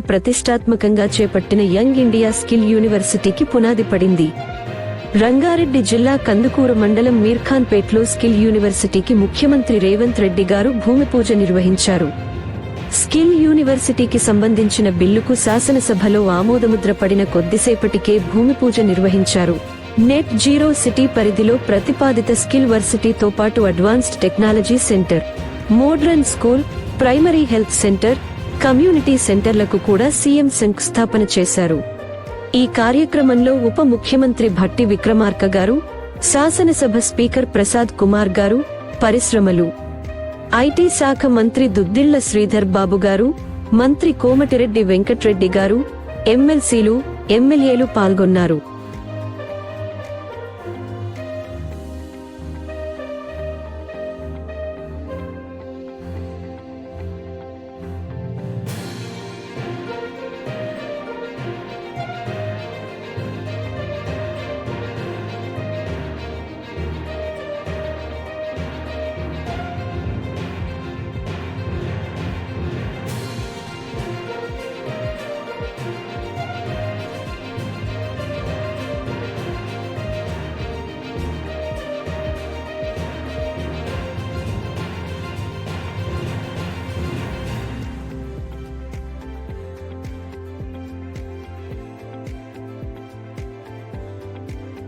ప్రతిష్టాత్మకంగా చేపట్టిన young India skill యూనివర్సిటీకి పునాది పడింది. రంగారెడ్డి జిల్లా కందుకూరు మండలం మీర్ఖాన్పేట్లో స్కిల్ యూనివర్సిటీకి ముఖ్యమంత్రి రేవంత్ రెడ్డి గారు భూమి పూజ నిర్వహించారు. స్కిల్ యూనివర్సిటీకి సంబంధించిన బిల్లుకు శాసనసభలో ఆమోదముద్ర పడిన కొద్దిసేపటికే భూమి పూజ నిర్వహించారు. నెట్ జీరో సిటీ పరిధిలో ప్రతిపాదిత స్కిల్ వర్సిటీతో పాటు advanced technology centre modern school primary health centre community సెంటర్లకు కూడా సీఎం శంకుస్థాపన చేశారు. ఈ కార్యక్రమంలో ఉప ముఖ్యమంత్రి భట్టి విక్రమార్క గారు శాసనసభ స్పీకర్ ప్రసాద్ కుమార్ గారు పరిశ్రమలు. ఐటీ శాఖ మంత్రి దుద్దిళ్ళ శ్రీధర్ బాబు గారు మంత్రి కోమటిరెడ్డి వెంకట్రెడ్డి గారు ఎమ్మెల్సీలు ఎమ్మెల్యేలు పాల్గొన్నారు.